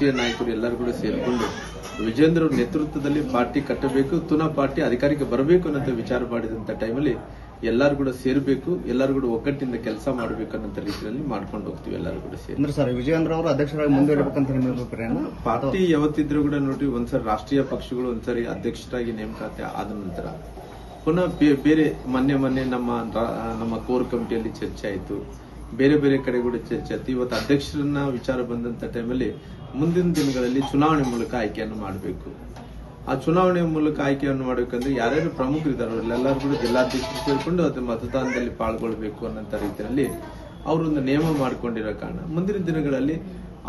ರಾಷ್ಟ್ರೀಯ ನಾಯಕರು ಎಲ್ಲರೂ ಕೂಡ ಸೇರಿಕೊಂಡು ವಿಜೇಂದ್ರ ನೇತೃತ್ವದಲ್ಲಿ ಪಾರ್ಟಿ ಕಟ್ಟಬೇಕು ತುನಾ ಪಾರ್ಟಿ ಅಧಿಕಾರಕ್ಕೆ ಬರಬೇಕು ಅನ್ನೋ ವಿಚಾರ ಮಾಡಿದಂತ ಟೈಮಲ್ಲಿ ಎಲ್ಲರೂ ಕೂಡ ಸೇರಬೇಕು ಎಲ್ಲರೂ ಕೂಡ ಒಗ್ಗಟ್ಟಿಂದ ಕೆಲಸ ಮಾಡಬೇಕು ಅನ್ನೋ ರೀತಿಯಲ್ಲಿ ಮಾಡ್ಕೊಂಡು ಹೋಗ್ತೀವಿ ಎಲ್ಲರೂ ಕೂಡ ಸೇರಿ. ಸರ್ ವಿಜಯೇಂದ್ರ ಅವರು ಅಧ್ಯಕ್ಷರಾಗಿ ಮುಂದುವರಿಬೇಕಂತ ನಿಮ್ಮ ಪಾರ್ಟಿ ಯಾವತ್ತಿದ್ರು ಕೂಡ ನೋಡಿ ಒಂದ್ಸರಿ ರಾಷ್ಟ್ರೀಯ ಪಕ್ಷಗಳು ಒಂದ್ಸರಿ ಅಧ್ಯಕ್ಷರಾಗಿ ನೇಮಕಾತಿ ಆದ ನಂತರ ಪುನಃ ಬೇರೆ ಮೊನ್ನೆ ಮೊನ್ನೆ ನಮ್ಮ ನಮ್ಮ ಕೋರ್ ಕಮಿಟಿಯಲ್ಲಿ ಚರ್ಚೆ ಆಯಿತು. ಬೇರೆ ಬೇರೆ ಕಡೆ ಕೂಡ ಚರ್ಚೆ ಆಯ್ತು. ಇವತ್ತು ಅಧ್ಯಕ್ಷರನ್ನ ವಿಚಾರ ಬಂದಂತ ಟೈಮಲ್ಲಿ ಮುಂದಿನ ದಿನಗಳಲ್ಲಿ ಚುನಾವಣೆ ಮೂಲಕ ಆಯ್ಕೆಯನ್ನು ಮಾಡಬೇಕು. ಆ ಚುನಾವಣೆ ಮೂಲಕ ಆಯ್ಕೆಯನ್ನು ಮಾಡಬೇಕಂದ್ರೆ ಯಾರ್ಯಾರು ಪ್ರಮುಖರಿದ್ದಾರೆ ಅವರೆಲ್ಲರೂ ಕೂಡ ಜಿಲ್ಲಾಧ್ಯಕ್ಷರು ಸೇರಿಕೊಂಡು ಅದು ಮತದಾನದಲ್ಲಿ ಪಾಲ್ಗೊಳ್ಬೇಕು ಅನ್ನೋಂಥ ರೀತಿಯಲ್ಲಿ ಅವರೊಂದು ನಿಯಮ ಮಾಡ್ಕೊಂಡಿರೋ ಕಾರಣ. ಮುಂದಿನ ದಿನಗಳಲ್ಲಿ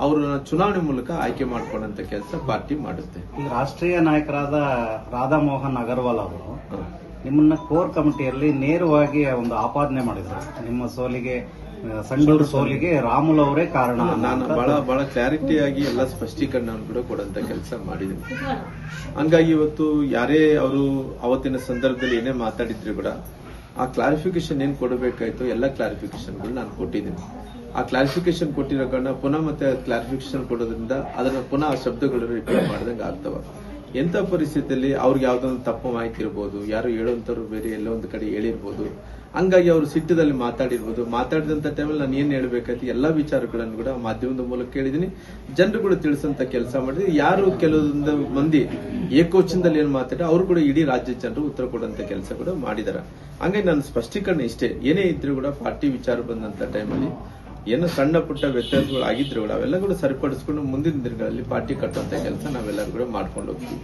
ಅವರನ್ನ ಚುನಾವಣೆ ಮೂಲಕ ಆಯ್ಕೆ ಮಾಡ್ಕೊಂಡಂತ ಕೆಲಸ ಪಾರ್ಟಿ ಮಾಡುತ್ತೆ. ರಾಷ್ಟ್ರೀಯ ನಾಯಕರಾದ ರಾಧಾಮೋಹನ್ ಅಗರ್ವಾಲ್ ಅವರು. ನಿಮ್ಮನ್ನ ಕೋರ್ ಕಮಿಟಿಯಲ್ಲಿ ನೇರವಾಗಿ ಒಂದು ಆಪಾದನೆ ಮಾಡಿದ್ರು. ನಿಮ್ಮ ಸೋಲಿಗೆ ಸಂಡೂರು ಸೋಲಿಗೆ ರಾಮುಲ್ ಅವರೇ ಕಾರಣ ನಾನು ಬಹಳ ಬಹಳ ಕ್ಲಾರಿಟಿ ಆಗಿ ಎಲ್ಲ ಸ್ಪಷ್ಟೀಕರಣವನ್ನು ಕೂಡ ಕೊಡಂತ ಕೆಲಸ ಮಾಡಿದ್ದೀನಿ. ಹಂಗಾಗಿ ಇವತ್ತು ಯಾರೇ ಅವರು ಅವತ್ತಿನ ಸಂದರ್ಭದಲ್ಲಿ ಏನೇ ಮಾತಾಡಿದ್ರು ಕೂಡ ಆ ಕ್ಲಾರಿಫಿಕೇಶನ್ ಏನ್ ಕೊಡಬೇಕಾಯ್ತು ಎಲ್ಲ ಕ್ಲಾರಿಫಿಕೇಶನ್ಗಳು ನಾನು ಕೊಟ್ಟಿದ್ದೀನಿ. ಆ ಕ್ಲಾರಿಫಿಕೇಶನ್ ಕೊಟ್ಟಿರೋ ಕಾರಣ ಪುನಃ ಮತ್ತೆ ಕ್ಲಾರಿಫಿಕೇಶನ್ ಕೊಡೋದ್ರಿಂದ ಅದನ್ನ ಪುನಃ ಆ ಶಬ್ದಗಳು ರಿಪೀಟ್ ಮಾಡ್ದಂಗೆ ಆಗ್ತವ. ಎಂತ ಪರಿಸ್ಥಿತಿಯಲ್ಲಿ ಅವ್ರಿಗೆ ಯಾವ್ದೊಂದು ತಪ್ಪು ಮಾಹಿತಿ ಇರ್ಬೋದು, ಯಾರು ಹೇಳುವಂತವ್ರು ಬೇರೆ ಎಲ್ಲೋ ಒಂದು ಕಡೆ ಹೇಳಿರ್ಬೋದು, ಹಂಗಾಗಿ ಅವರು ಸಿಟ್ಟದಲ್ಲಿ ಮಾತಾಡಿರ್ಬೋದು ಮಾತಾಡಿದಂತ ಟೈಮಲ್ಲಿ ನಾನು ಏನ್ ಹೇಳ್ಬೇಕಾಯ್ತು ಎಲ್ಲಾ ವಿಚಾರಗಳನ್ನು ಕೂಡ ಮಾಧ್ಯಮದ ಮೂಲಕ ಹೇಳಿದೀನಿ ಜನರು ಕೂಡ ತಿಳಿಸಂತ ಕೆಲಸ ಮಾಡಿದ್ರೆ ಯಾರು ಕೆಲವೊಂದು ಮಂದಿ ಏಕೋಚನದಲ್ಲಿ ಏನ್ ಮಾತಾಡಿ, ಅವರು ಕೂಡ ಇಡೀ ರಾಜ್ಯ ಜನರು ಉತ್ತರ ಕೊಡುವಂತ ಕೆಲಸ ಕೂಡ ಮಾಡಿದಾರೆ. ಹಂಗಾಗಿ ನನ್ನ ಸ್ಪಷ್ಟೀಕರಣ ಇಷ್ಟೇ. ಏನೇ ಇದ್ರು ಕೂಡ ಪಾರ್ಟಿ ವಿಚಾರ ಬಂದಂತ ಟೈಮಲ್ಲಿ ಏನು ಸಣ್ಣ ಪುಟ್ಟ ವ್ಯತ್ಯಾಸಗಳು ಆಗಿದ್ರು ಅವೆಲ್ಲ ಕೂಡ ಸರಿಪಡಿಸ್ಕೊಂಡು ಮುಂದಿನ ದಿನಗಳಲ್ಲಿ ಪಾರ್ಟಿ ಕಟ್ಟುವಂತ ಕೆಲಸ ನಾವೆಲ್ಲರೂ ಕೂಡ ಮಾಡ್ಕೊಂಡು ಹೋಗ್ತೀವಿ.